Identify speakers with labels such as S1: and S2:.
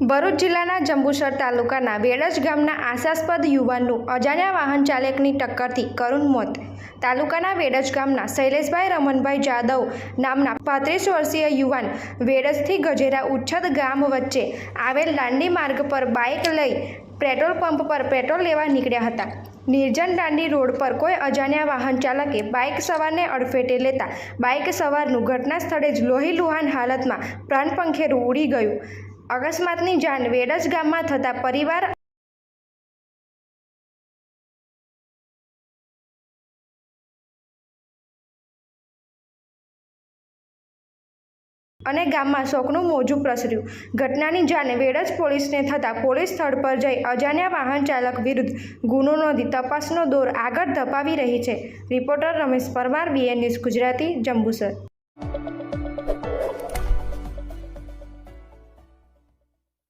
S1: ભરૂચ જિલ્લાના જંબુસર તાલુકાના વેડજ ગામના આશાસ્પદ યુવાનનું અજાણ્યા વાહન ચાલકની ટક્કરથી કરુણ મોત. તાલુકાના વેડજ ગામના શૈલેષભાઈ રમણભાઈ જાદવ નામના પાંત્રીસ વર્ષીય યુવાન વેડજથી ગજેરા ઉચ્છદ ગામ વચ્ચે આવેલ દાંડી માર્ગ પર બાઇક લઈ પેટ્રોલ પંપ પર પેટ્રોલ લેવા નીકળ્યા હતા. નિર્જન દાંડી રોડ પર કોઈ અજાણ્યા વાહન ચાલકે બાઇક સવારને અડફેટે લેતા બાઇક સવારનું ઘટના સ્થળે જ લોહી લુહાન હાલતમાં પ્રાણપંખેરું ઉડી ગયું. અકસ્માતની જાણ વેડજ ગામમાં થતા પરિવાર અને ગામમાં શોકનું મોજું પ્રસર્યું. ઘટનાની જાણ વેડજ પોલીસને થતાં પોલીસ સ્થળ પર જઈ અજાણ્યા વાહન ચાલક વિરુદ્ધ ગુનો નોંધી તપાસનો દોર આગળ ધપાવી રહી છે. Reporter Ramesh Parmar BN news Gujarati, Jambusar.